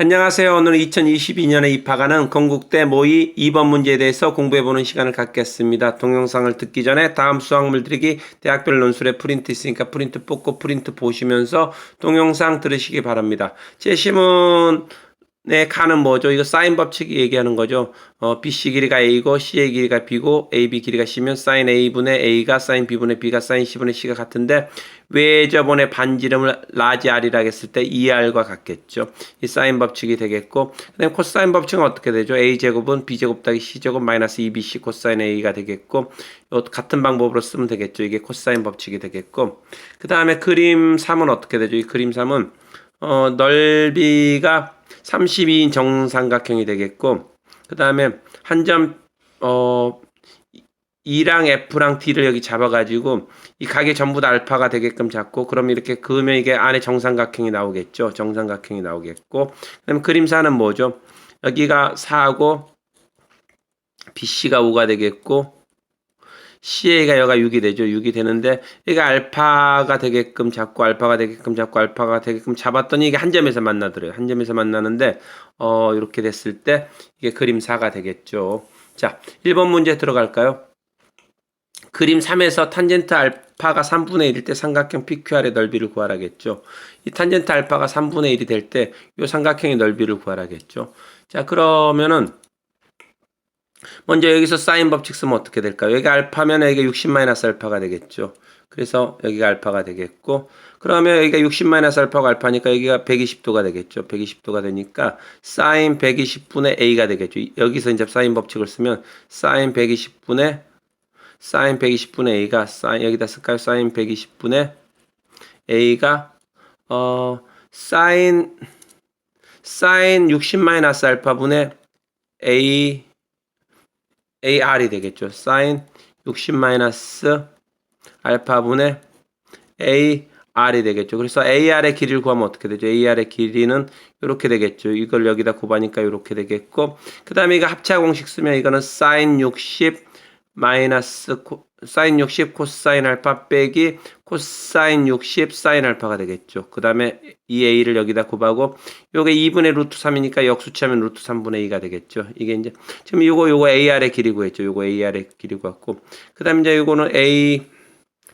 안녕하세요. 오늘은 2022년에 입학하는 건국대 모의 2번 문제에 대해서 공부해보는 시간을 갖겠습니다. 동영상을 듣기 전에 다음 수학물 들이기 대학별 논술에 프린트 있으니까 프린트 뽑고 프린트 보시면서 동영상 들으시기 바랍니다. 제 시문 네, 칸은 뭐죠? 이거 사인 법칙 얘기하는 거죠. 어, BC 길이가 A고 C의 길이가 B고 AB 길이가 C면 사인 A분의 A가 사인 B분의 B가 사인 C분의 C가 같은데 왜 저번에 반지름을 라지 R이라 했을 때 2R과 같겠죠. 이 사인 법칙이 되겠고 그다음에 코사인 법칙은 어떻게 되죠? A제곱은 B제곱 더하기 C제곱 마이너스 2BC 코사인 A가 되겠고 요 같은 방법으로 쓰면 되겠죠. 이게 코사인 법칙이 되겠고 그 다음에 그림 3은 어떻게 되죠? 이 그림 3은 어, 넓이가 32인 정삼각형이 되겠고 그 다음에 한 점 어, E랑 F랑 D를 여기 잡아가지고 이 각이 전부 다 알파가 되게끔 잡고 그럼 이렇게 그으면 이게 안에 정삼각형이 나오겠죠. 정삼각형이 나오겠고 그다음에 그림사는 뭐죠? 여기가 4고 BC가 5가 되겠고 CA가 여가 6이 되죠. 6이 되는데 이게 알파가 되게끔 잡고 알파가 되게끔 잡고 알파가 되게끔 잡았더니 이게 한 점에서 만나더래요. 한 점에서 만나는데 어 이렇게 됐을 때 이게 그림 4가 되겠죠. 자, 1번 문제 들어갈까요? 그림 3에서 탄젠트 알파가 3분의 1일 때 삼각형 PQR의 넓이를 구하라겠죠. 이 탄젠트 알파가 3분의 1이 될 때 이 삼각형의 넓이를 구하라겠죠. 자, 그러면은 먼저 여기서 사인 법칙 쓰면 어떻게 될까요? 여기 알파면 여기가 60 마이너스 알파가 되겠죠. 그래서 여기가 알파가 되겠고 그러면 여기가 60 마이너스 알파가 알파니까 여기가 120도가 되겠죠. 120도가 되니까 사인 120분의 a가 되겠죠. 여기서 이제 사인 법칙을 쓰면 사인 120분의 사인 120분의 a가 사인 여기다 쓸까요? 사인 120분의 a가 어 사인 사인 60 마이너스 알파분의 a AR이 되겠죠. 사인 60 마이너스 알파분의 AR이 되겠죠. 그래서 AR의 길이를 구하면 어떻게 되죠? AR의 길이는 이렇게 되겠죠. 이걸 여기다 곱하니까 이렇게 되겠고 그 다음에 이거 합차 공식 쓰면 이거는 사인 60 마이너스 코, 사인 60 코사인 알파 빼기 코사인 60 사인 알파가 되겠죠. 그 다음에 이 a를 여기다 곱하고 요게 2분의 루트 3이니까 역수치하면 루트 3분의 2가 되겠죠. 이게 이제 지금 요거 요거 ar의 길이 구했죠. 요거 ar의 길이 구했고 그 다음에 이제 요거는 a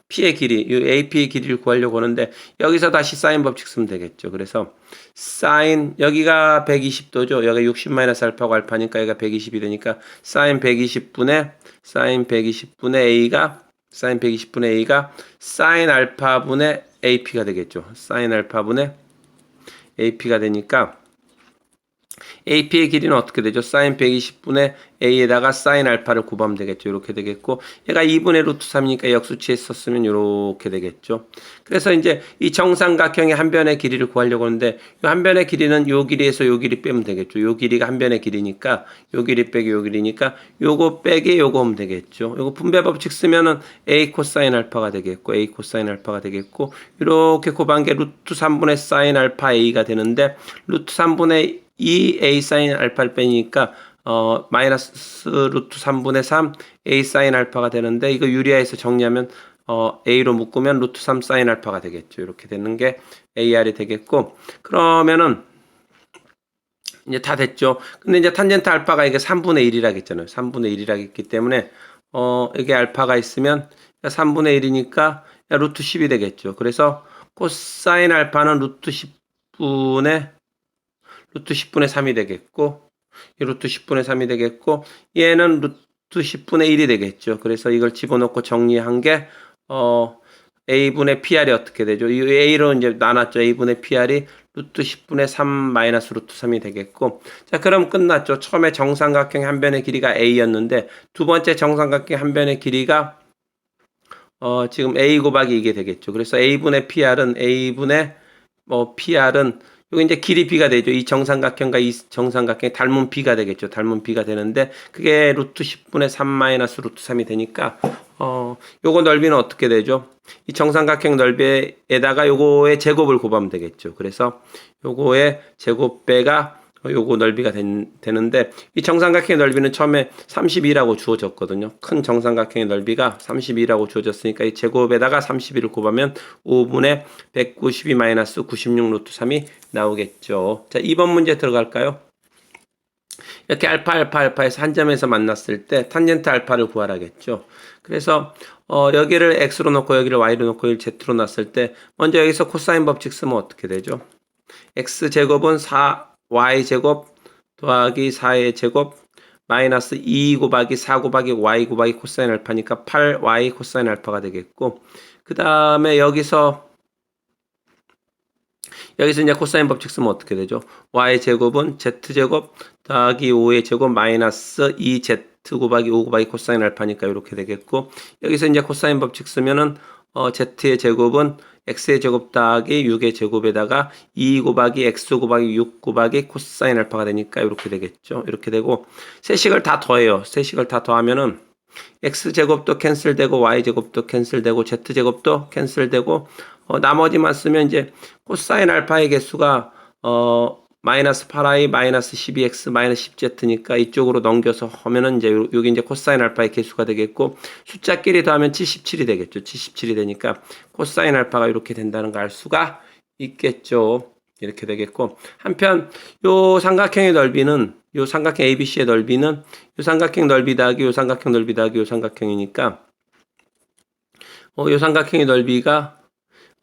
p의 길이, 이 ap의 길이를 구하려고 하는데 여기서 다시 사인 법칙 쓰면 되겠죠. 그래서 사인 여기가 120도죠. 여기가 60 마이너스 알파고 알파니까 여기가 120이 되니까 사인 120분의 사인 120분의 a가 사인 120분의 a가 사인 알파분의 ap가 되겠죠. 사인 알파분의 ap가 되니까 AP의 길이는 어떻게 되죠? 사인 120분의 A에다가 사인 알파를 곱하면 되겠죠. 이렇게 되겠고, 얘가 2분의 루트 3이니까 역수치에 썼으면 이렇게 되겠죠. 그래서 이제 이 정삼각형의 한 변의 길이를 구하려고 하는데, 이한 변의 길이는 요 길이에서 요 길이 빼면 되겠죠. 요 길이가 한 변의 길이니까, 요 길이 빼기 요 길이니까, 요거 빼기 요거 하면 되겠죠. 요거 분배 법칙 쓰면은 A 코사인 알파가 되겠고, A 코사인 알파가 되겠고, 이렇게 곱한 게 루트 3분의 사인 알파 A가 되는데, 루트 3분의 2 a 사인 알파를 빼니까 어 마이너스 루트 3분의 3 a 사인 알파가 되는데 이거 유리화해서 정리하면 어 a로 묶으면 루트 3 사인 알파가 되겠죠. 이렇게 되는 게 ar이 되겠고 그러면은 이제 다 됐죠. 근데 이제 탄젠트 알파가 이게 3분의 1이라고 했잖아요. 3분의 1이라고 했기 때문에 어 이게 알파가 있으면 3분의 1이니까 루트 10이 되겠죠. 그래서 코사인 알파는 루트 10분의 루트 10분의 3이 되겠고 이 루트 10분의 3이 되겠고 얘는 루트 10분의 1이 되겠죠. 그래서 이걸 집어넣고 정리한 게 어, a분의 pr이 어떻게 되죠? 이 a로 이제 나눴죠. a분의 pr이 루트 10분의 3 마이너스 루트 3이 되겠고 자 그럼 끝났죠. 처음에 정삼각형 한 변의 길이가 a였는데 두 번째 정삼각형 한 변의 길이가 어, 지금 a 곱하기 이게 되겠죠. 그래서 a분의 pr은 a분의 뭐 pr은 이거 이제 길이 b가 되죠. 이 정삼각형과 이 정삼각형이 닮은 b가 되겠죠. 닮은 b가 되는데 그게 루트 10분의 3 마이너스 루트 3이 되니까 어 요거 넓이는 어떻게 되죠? 이 정삼각형 넓이에다가 요거의 제곱을 곱하면 되겠죠. 그래서 요거의 제곱배가 어, 요거 넓이가 된- 되는데 이 정삼각형의 넓이는 처음에 32라고 주어졌거든요. 큰 정삼각형의 넓이가 32라고 주어졌으니까 이 제곱에다가 32를 곱하면 5분의 192 마이너스 96 루트 3이 나오겠죠. 자, 2번 문제 들어갈까요? 이렇게 알파 알파 알파에서 한 점에서 만났을 때 탄젠트 알파를 구하라겠죠. 그래서 어, 여기를 x로 놓고 여기를 y로 놓고 여기를 z로 놨을 때 먼저 여기서 코사인 법칙 쓰면 어떻게 되죠? x 제곱은 4 y 제곱 더하기 4의 제곱 마이너스 2 곱하기 4 곱하기 y 곱하기 코사인 알파니까 8y 코사인 알파가 되겠고 그 다음에 여기서 여기서 이제 코사인 법칙 쓰면 어떻게 되죠? y 제곱은 z 제곱 더하기 5의 제곱 마이너스 2z 곱하기 5 곱하기 코사인 알파니까 이렇게 되겠고 여기서 이제 코사인 법칙 쓰면은 어, z의 제곱은 x의 제곱 더하기 6의 제곱에다가 2 곱하기 x 곱하기 6 곱하기 코사인 알파가 되니까 이렇게 되겠죠. 이렇게 되고 세식을 다 더해요. 세식을 다 더하면은 x 제곱도 캔슬되고 y 제곱도 캔슬되고 z 제곱도 캔슬되고 어, 나머지만 쓰면 이제 코사인 알파의 개수가 어 마이너스 8i 마이너스 12x 마이너스 10z니까 이쪽으로 넘겨서 하면은 이제 요- 여기 이제 코사인 알파의 개수가 되겠고 숫자끼리 더하면 77이 되겠죠. 77이 되니까 코사인 알파가 이렇게 된다는 걸 알 수가 있겠죠. 이렇게 되겠고 한편 요 삼각형의 넓이는 요 삼각형 ABC의 넓이는 요 삼각형 넓이 더하기 요 삼각형 넓이 더하기 요 삼각형이니까 어, 요 삼각형의 넓이가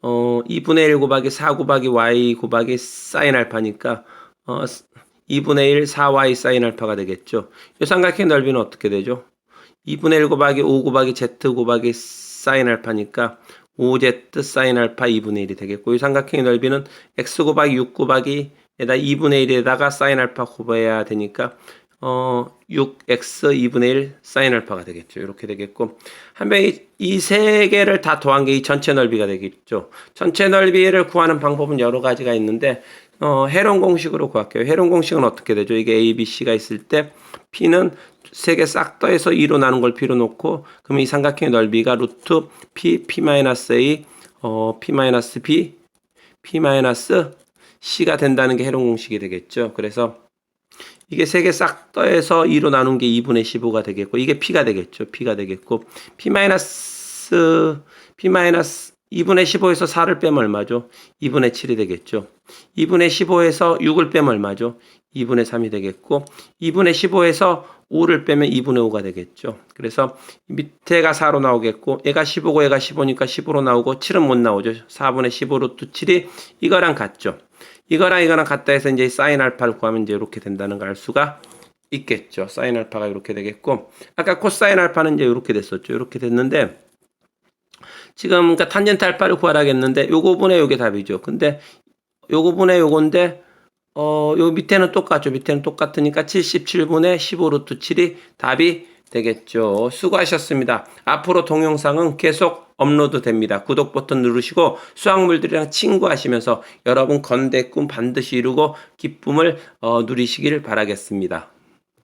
어, 2분의 1 곱하기 4 곱하기 y 곱하기 사인 알파니까 어, 2분의 1 4y 사인 알파가 되겠죠. 이 삼각형의 넓이는 어떻게 되죠? 2분의 1 곱하기 5 곱하기 z 곱하기 사인 알파니까 5z 사인 알파 2분의 1이 되겠고 이 삼각형의 넓이는 x 곱하기 6 곱하기 에다 2분의 1에다가 사인 알파 곱해야 되니까 어 6x 2분의 1 사인 알파가 되겠죠. 이렇게 되겠고 한번 이세 개를 다 더한 게 이 전체 넓이가 되겠죠. 전체 넓이를 구하는 방법은 여러 가지가 있는데 어 해론 공식으로 구할게요. 해론 공식은 어떻게 되죠? 이게 a, b, c가 있을 때 p는 세 개 싹 더해서 2로 나눈 걸 p로 놓고 그럼 이 삼각형의 넓이가 루트 p, p-a, 어 p-b, p-c가 된다는 게 해론 공식이 되겠죠. 그래서 이게 세 개싹 더해서 2로 나눈 게 2분의 15가 되겠고 이게 p가 되겠죠. p가 되겠고 p 마이너스 p 마이너스 2분의 15에서 4를 빼면 얼마죠? 2분의 7이 되겠죠. 2분의 15에서 6을 빼면 얼마죠? 2분의 3이 되겠고 2분의 15에서 5를 빼면 2분의 5가 되겠죠. 그래서 밑에가 4로 나오겠고 얘가 15고 얘가 15니까 15로 나오고 7은 못 나오죠. 4분의 15 루트 7이 이거랑 같죠. 이거랑 이거랑 같다 해서 이제 사인 알파를 구하면 이제 이렇게 된다는 걸 알 수가 있겠죠. 사인 알파가 이렇게 되겠고 아까 코사인 알파는 이제 이렇게 됐었죠. 이렇게 됐는데 지금 그러니까 탄젠트 알파를 구하라겠는데 요거 분의 요게 답이죠. 근데 요거 분의 요건데 어, 요 밑에는 똑같죠. 밑에는 똑같으니까 77분의 15 루트 7이 답이 되겠죠. 수고하셨습니다. 앞으로 동영상은 계속 업로드 됩니다. 구독 버튼 누르시고 수학물들이랑 친구하시면서 여러분 건대 꿈 반드시 이루고 기쁨을 어, 누리시길 바라겠습니다.